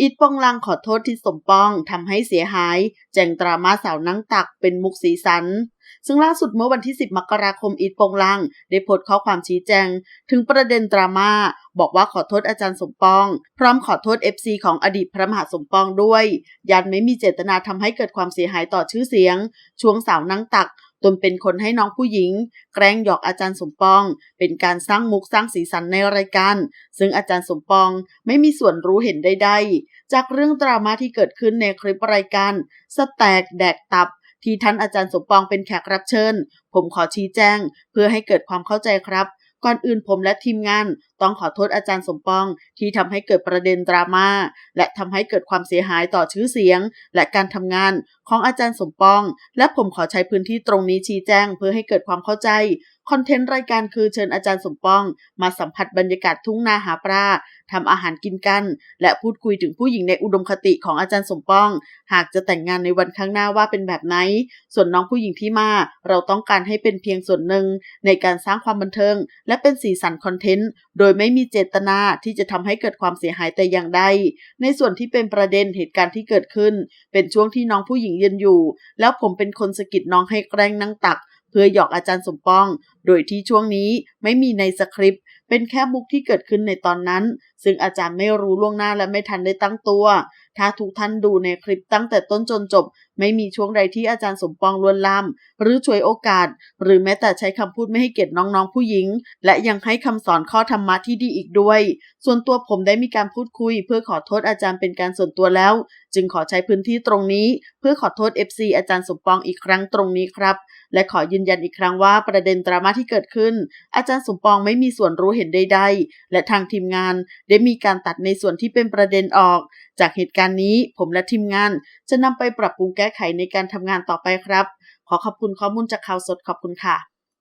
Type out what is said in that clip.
อีทปองลังขอโทษที่สมปองทำให้เสียหาย แจงดราม่าสาวนั่งตักเป็นมุกสีสัน ซึ่งล่าสุดเมื่อวันที่ 10 มกราคมอีทปองลัง ได้โพสต์ข้อความชี้แจง ถึงประเด็นดราม่าบอกว่าขอโทษอาจารย์สมปอง พร้อมขอโทษ FC ของอดีตพระมหาสมปองด้วย ยันไม่มีเจตนาทำให้เกิดความเสียหายต่อชื่อเสียง ช่วงสาวนั่งตัก ตนเป็นคนให้น้องผู้หญิง แกล้งหยอกอาจารย์สมปอง เป็นการสร้างมุกสร้างสีสันในรายการ ซึ่งอาจารย์สมปองไม่มีส่วนรู้เห็นใดๆ จากเรื่องดราม่าที่เกิดขึ้นในคลิปรายการ สแตกแดกตับที่ท่านอาจารย์สมปองเป็นแขกรับเชิญ ผมขอชี้แจง เพื่อให้เกิดความเข้าใจครับ ก่อนอื่นผมและทีมงานต้องขอโทษอาจารย์สมปองที่ทำให้เกิดประเด็นดราม่าและทำให้เกิดความเสียหายต่อชื่อเสียง และการทำงานของอาจารย์สมปอง และผมขอใช้พื้นที่ตรงนี้ชี้แจงเพื่อให้เกิดความเข้าใจคอนเทนต์รายการคือเชิญอาจารย์สมปอง มาสัมผัสบรรยากาศทุ่งนาหาปลาทำอาหารกินกัน และพูดคุยถึงผู้หญิงในอุดมคติของอาจารย์สมปอง หากจะแต่งงานในวันข้างหน้าว่าเป็นแบบไหน ส่วนน้องผู้หญิงที่มาเราต้องการให้เป็นเพียงส่วนหนึ่ง ในการสร้างความบันเทิง และเป็นสีสันคอนเทนต์ โดยไม่มีเจตนาที่จะทำให้เกิดความเสียหายแต่อย่างใด ในส่วนที่เป็นประเด็นเหตุการณ์ที่เกิดขึ้น เป็นช่วงที่น้องผู้หญิงยืนอยู่ แล้วผมเป็นคนสะกิดน้องให้แกล้งนั่งตัก เพื่อหยอกอาจารย์สมปอง โดยที่ช่วงนี้ไม่มีในสคริปต์ เป็นแค่มุกที่เกิดขึ้นในตอนนั้น ซึ่งอาจารย์ไม่รู้ล่วงหน้าและไม่ทันได้ตั้งตัว ถ้าทุกท่านดูในคลิปตั้งแต่ต้นจนจบ ไม่มีช่วงใดที่อาจารย์สมปองลวนลาม หรือช่วยโอกาส หรือแม้แต่ใช้คำพูดไม่ให้เกียรติน้องๆผู้หญิง และยังให้คำสอนข้อธรรมะที่ดีอีกด้วย ส่วนตัวผมได้มีการพูดคุย เพื่อขอโทษอาจารย์เป็นการส่วนตัวแล้ว จึงขอใช้พื้นที่ตรงนี้ เพื่อขอโทษ FC อาจารย์สมปองอีกครั้งตรงนี้ครับ และขอยืนยันอีกครั้งว่าประเด็นดราม่าที่เกิดขึ้น อาจารย์สมปองไม่มีส่วนรู้เห็นใดๆ และทางทีมงานได้มีการตัดในส่วนที่เป็นประเด็นออก จากเหตุการณ์นี้ผมและทีมงานจะนำไปปรับปรุงแก้ไขในการทำงานต่อไปครับ ขอขอบคุณข้อมูลจากข่าวสดขอบคุณค่ะ